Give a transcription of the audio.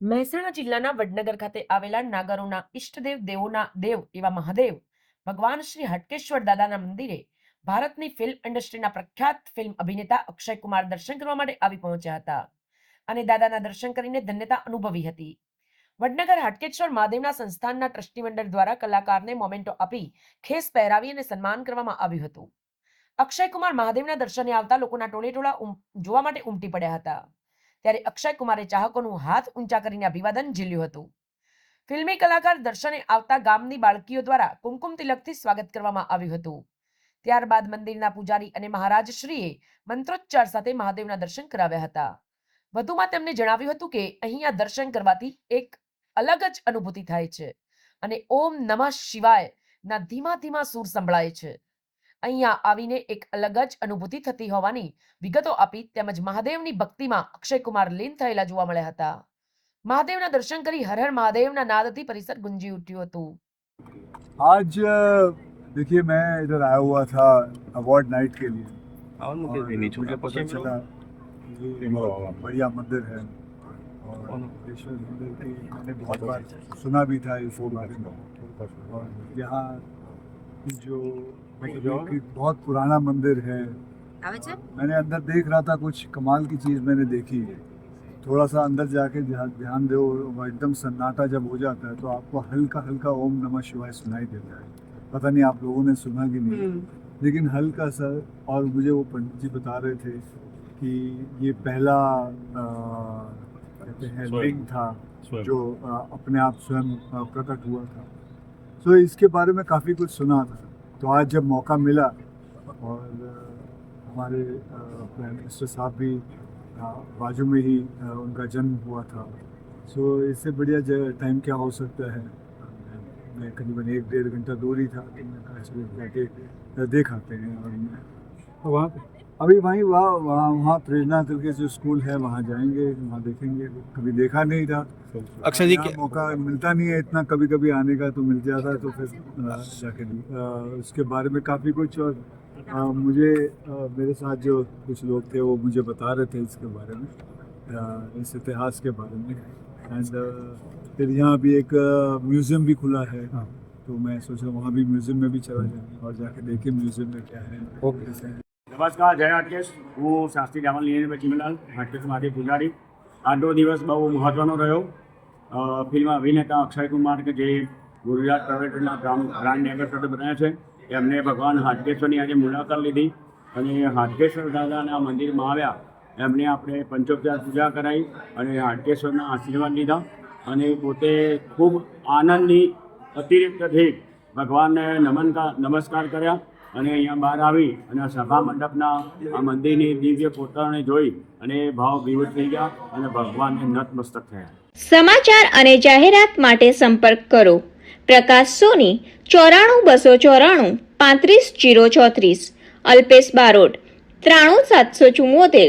મહેસાણા જિલ્લાના વડનગર ખાતે આવેલા નાગરોના ઈષ્ટદેવ, દેવોના દેવ એવા મહાદેવ ભગવાન શ્રી હટકેશ્વર દાદાના મંદિરે ભારતની ફિલ્મ ઇન્ડસ્ટ્રીના પ્રખ્યાત ફિલ્મ અભિનેતા અક્ષય કુમાર દર્શન કરવા માટે આવી પહોંચ્યા હતા. અને દાદાના દર્શન કરીને ધન્યતા અનુભવી હતી. વડનગર, હાટકેશ્વર, મહાદેવના સંસ્થાનના ટ્રસ્ટી મંડળ દ્વારા કલાકારને મોમેન્ટો આપી ખેસ પહેરાવી અને સન્માન કરવામાં આવ્યું હતું. અક્ષય કુમાર મહાદેવના દર્શને આવતા લોકોના ટોળે ટોળા જોવા માટે ઉમટી પડ્યા હતા. ત્યારે અક્ષય કુમારે ચાહકોનું હાથ ઊંચા કરીને અભિવાદન ઝીલ્યું હતું. ફિલ્મી કલાકાર દર્શને આવતા ગામની બાળકીઓ દ્વારા કુમકુમ તિલકથી સ્વાગત કરવામાં આવ્યું હતું. ત્યારબાદ મંદિરના પૂજારી અને મહારાજશ્રીએ મંત્રોચ્ચાર સાથે મહાદેવના દર્શન કરાવ્યા હતા. વધુમાં તેમણે જણાવ્યું હતું કે અહીંયા દર્શન કરવાથી એક અલગ જ અનુભૂતિ થાય છે અને ઓમ નમઃ શિવાય ના ધીમા ધીમા સૂર સંભળાય છે. અહીંયા આવીને એક અલગ જ અનુભૂતિ થતી હોવાની વિગતો આપી તેમજ મહાદેવની ભક્તિમાં અક્ષય કુમાર લીન થયેલા જોવા મળ્યા હતા. મહાદેવના દર્શન કરી હર હર મહાદેવના નાદથી પરિસર ગુંજી ઉઠ્યું હતું. આજ देखिए मैं इधर आया हुआ था अवार्ड नाइट के लिए। बढ़िया मंदिर है। बहुत बार सुना भी था इस यहाँ जो की मतलब बहुत पुराना मंदिर है। मैंने अंदर देख रहा था कुछ कमाल की चीज़ मैंने देखी है। थोड़ा सा अंदर जाके ध्यान दो एकदम सन्नाटा जब हो जाता है तो आपको हल्का हल्का ओम नमः शिवाय सुनाई देता है। पता नहीं आप लोगों ने सुना कि नहीं। लेकिन हल्का सा और मुझे वो पंडित जी बता रहे थे कि ये पहला कहते हैं लिंग था स्वयं। जो अ, अपने आप स्वयं प्रकट हुआ था। तो इसके बारे में काफ़ी कुछ सुना था। तो आज जब मौका मिला और हमारे प्राइम मिनिस्टर साहब भी बाजू में ही उनका जन्म हुआ था। सो इससे बढ़िया जगह टाइम क्या हो सकता है? मैं- करीबन एक डेढ़ घंटा दूर ही था तो मैं कहा चलो जाके देख आते हैं और मैं वहाँ अभी वहीं वहाँ वहाँ वहाँ प्रेरणा करके जो स्कूल है वहाँ जाएँगे वहाँ देखेंगे। कभी देखा नहीं था। अक्षय जी क्या- मौका मिलता नहीं है इतना कभी कभी आने का तो मिल जाता है तो फिर जाके उसके बारे में काफ़ी कुछ और अ, मुझे अ, मेरे साथ जो कुछ लोग थे वो मुझे बता रहे थे इसके बारे में अ, इस इतिहास के बारे में। एंड फिर यहाँ भी एक म्यूज़ियम भी खुला है तो मैं सोचा वहाँ भी म्यूज़ियम में भी चला जाऊँ और जाके देखे म्यूज़ियम में क्या है कैसे है નમસ્કાર જય હાટકેશ હું શાસ્ત્રી રામલ નીરજ ચીમલાલ હાટકેશમાંથી પૂજારી આજનો દિવસ બહુ મહત્ત્વનો રહ્યો અ, ફિલ્મ અભિનેતા અક્ષય કુમાર કે જે ગુજરાત પ્રાઇવેટના ગ્રામ બ્રાન્ડ એમ્બેસેડર બન્યા છે એમને ભગવાન હાટકેશ્વરની આજે મુલાકાત લીધી અને હાટકેશ્વર દાદાના મંદિરમાં આવ્યા એમને આપણે પંચોપચાર પૂજા કરાવી અને હાટકેશ્વરના આશીર્વાદ લીધા અને પોતે ખૂબ આનંદની અતિરિક્તથી ભગવાનને નમન નમસ્કાર કર્યા અને અહીંયા બહાર આવી અને સભા મંડપના આ મંદિરની દિવ્ય પોતાને જોઈ અને ભાવ વિવૃત થઈ ગયા અને ભગવાનને નતમસ્તક થયા. સમાચાર અને જાહેરાત માટે સંપર્ક કરો. પ્રકાશ સોની, ચોરાણું બસો ચોરાણું, પાંત્રીસ જીરો ચોત્રીસ, અલ્પેશ બારોટ, ત્રાણું સાતસો ચુમ્મોતેર